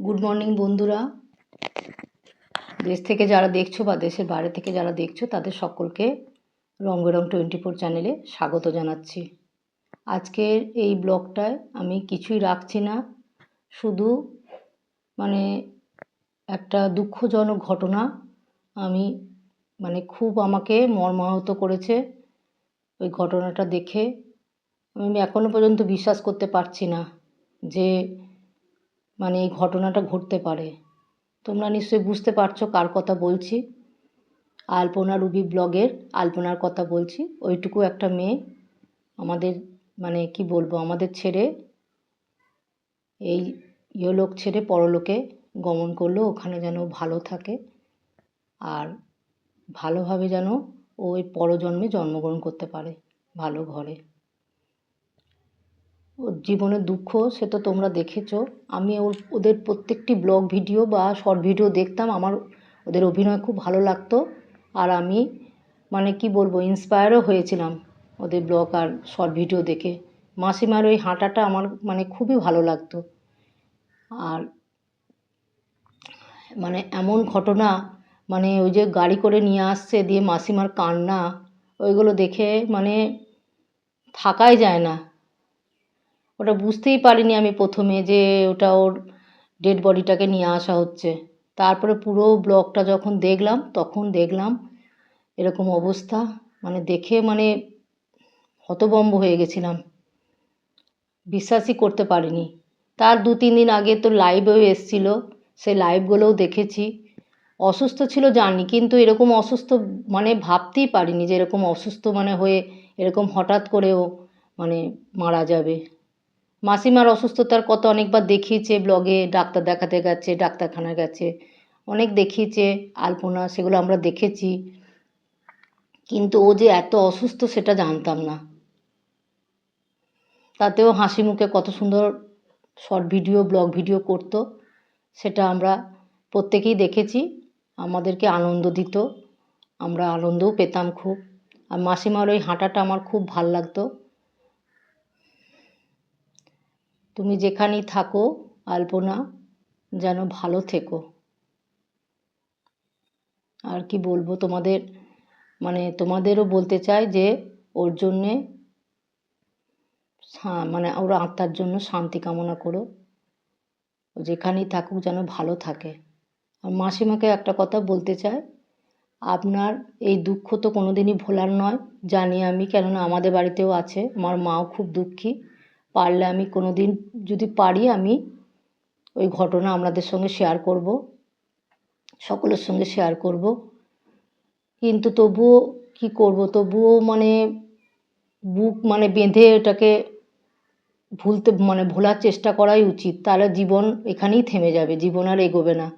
Good morning বন্ধুরা। দেশ থেকে যারা দেখছ বা দেশের বাইরে থেকে যারা দেখছ, তাদের সকলকে রং বেরং টোয়েন্টি ফোর চ্যানেলে স্বাগত জানাচ্ছি। আজকের এই ব্লগটায় আমি কিছুই রাখছি না, শুধু মানে একটা দুঃখজনক ঘটনা আমি মানে খুব আমাকে মর্মাহত করেছে ওই ঘটনাটা দেখে। আমি এখনও পর্যন্ত বিশ্বাস করতে পারছি না যে মানে এই ঘটনাটা ঘটতে পারে। তোমরা নিশ্চয়ই বুঝতে পারছ কার কথা বলছি। আলপনা রুবি ব্লগের আলপনার কথা বলছি। ওইটুকু একটা মেয়ে আমাদের মানে কি বলব, আমাদের ছেড়ে, এই ইহলোক ছেড়ে পরলোকে গমন করল, ওখানে যেন ভালো থাকে। আর ভালোভাবে যেন ওই পরজন্মে জন্মগ্রহণ করতে পারে ভালো ঘরে। ওর জীবনের দুঃখ, সে তো তোমরা দেখেছ। আমি ওর, ওদের প্রত্যেকটি ব্লগ ভিডিও বা শর্ট ভিডিও দেখতাম, আমার ওদের অভিনয় খুব ভালো লাগতো। আর আমি মানে কি বলব ইন্সপায়ারও হয়েছিলাম ওদের ব্লগ আর শর্ট ভিডিও দেখে। মাসিমার ওই হাঁটাটা আমার মানে খুবই ভালো লাগতো। আর মানে এমন ঘটনা মানে ওই যে গাড়ি করে নিয়ে আসছে, দিয়ে মাসিমার কান্না, ওইগুলো দেখে মানে থাকাই যায় না। ওটা বুঝতেই পারিনি আমি প্রথমে যে ওটা ওর ডেড বডিটাকে নিয়ে আসা হচ্ছে। তারপরে পুরো ব্লগটা যখন দেখলাম, তখন দেখলাম এরকম অবস্থা। মানে দেখে মানে হতবম্ব হয়ে গেছিলাম। বিশ্বাসই করতে পারিনি। তার দু তিন দিন আগে তো লাইভেও এসছিল। সেই লাইভগুলোও দেখেছি। অসুস্থ ছিল জানি, কিন্তু এরকম অসুস্থ মানে ভাবতেই পারিনি যে এরকম অসুস্থ মানে হয়ে এরকম হঠাৎ করেও মানে মারা যাবে। মাসিমার অসুস্থতার কত অনেকবার দেখিয়েছে ব্লগে ডাক্তার দেখাতে গেছে ডাক্তারখানা গেছে। অনেক দেখিয়েছে, আলপনা, সেগুলো আমরা দেখেছি। কিন্তু ও যে এত অসুস্থ সেটা জানতাম না। তাতেও হাসি মুখে কত সুন্দর শর্ট ভিডিও ব্লগ ভিডিও করতো, সেটা আমরা প্রত্যেকেই দেখেছি। আমাদেরকে আনন্দ দিত। আমরা আনন্দও পেতাম খুব। আর মাসিমার ওই হাঁটাটা আমার খুব ভালো লাগতো। তুমি যেখানেই থাকো, আলপনা, যেন ভালো থেকো। আর কি বলব তোমাদের? মানে তোমাদেরও বলতে চাই যে, ওর জন্যে মানে ওর আত্মার জন্য শান্তি কামনা করো। যেখানেই থাকুক যেন ভালো থাকে। আর মাসিমাকে একটা কথা বলতে চাই, আপনার এই দুঃখ তো কোনো দিনই ভোলার নয়। জানি আমি, কেননা আমাদের বাড়িতেও আছে। আমার মাও খুব দুঃখী। পারলে আমি কোনো দিন যদি পারি আমি ওই ঘটনা আপনাদের সঙ্গে শেয়ার করব, সকলের সঙ্গে শেয়ার করব। কিন্তু তবুও কি করব? তবুও মানে বুক মানে বেঁধে এটাকে ভুলতে মানে ভোলার চেষ্টা করাই উচিত। তাহলে জীবন এখানেই থেমে যাবে, জীবন আর এগোবে না।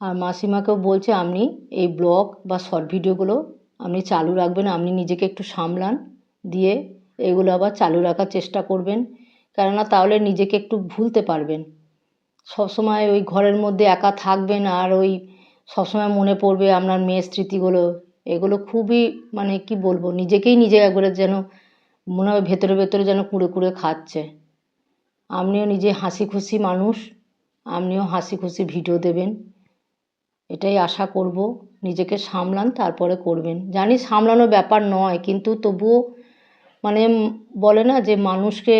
আর মাসিমাকেও বলছে, আপনি এই ব্লগ বা শর্ট ভিডিওগুলো আপনি চালু রাখবেন, আপনি নিজেকে একটু সামলান, দিয়ে এগুলো আবার চালু রাখার চেষ্টা করবেন। কেননা তাহলে নিজেকে একটু ভুলতে পারবেন। সবসময় ওই ঘরের মধ্যে একা থাকবেন আর ওই সবসময় মনে পড়বে আপনার মেয়ের স্মৃতিগুলো। এগুলো খুবই মানে কি বলব, নিজেকেই নিজে একবারে যেন মনে হয় ভেতরে ভেতরে যেন কুড়ে কুড়ে খাচ্ছে। আপনিও নিজে হাসি খুশি মানুষ, আপনিও হাসি খুশি ভিডিও দেবেন। এটাই আশা করব, নিজেকে সামলান, তারপরে করবেন। জানি সামলানো ব্যাপার নয়, কিন্তু তবুও মানে বলে না যে মানুষকে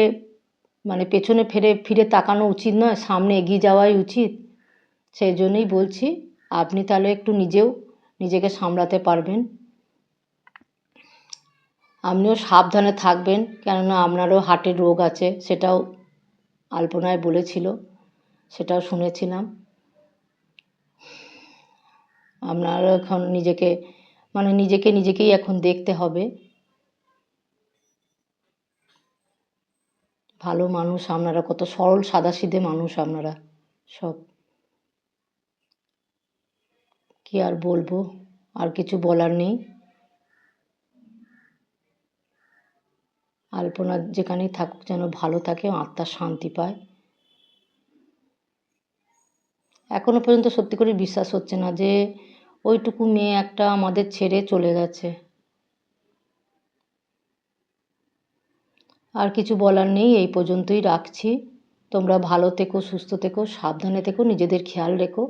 মানে পেছনে ফিরে ফিরে তাকানো উচিত নয়, সামনে এগিয়ে যাওয়াই উচিত। সেই জন্যই বলছি, আপনি তাহলে একটু নিজেও নিজেকে সামলাতে পারবেন। আপনিও সাবধানে থাকবেন, কেননা আপনারও হার্টের রোগ আছে, সেটাও আলপনায় বলেছিল, সেটাও শুনেছিলাম। আপনারও এখন নিজেকে মানে নিজেকে নিজেকেই এখন দেখতে হবে। ভালো মানুষ আপনারা, কত সরল, সাদাসিধে মানুষ আপনারা, সব। কি আর বলব, আর কিছু বলার নেই। আলপনা যেখানেই থাকুক যেন ভালো থাকে আত্মার শান্তি পায়। এখনও পর্যন্ত সত্যি করে বিশ্বাস হচ্ছে না যে, ওইটুকু মেয়ে একটা আমাদের ছেড়ে চলে গেছে। আর কিছু বলার নেই, এই পর্যন্তই রাখছি। তোমরা ভালো থেকো, সুস্থ থেকো, সাবধানে থেকো, নিজেদের খেয়াল রেখো।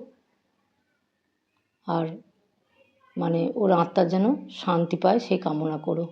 আর মানে ওর আত্মার যেন শান্তি পায় সেই কামনা করো।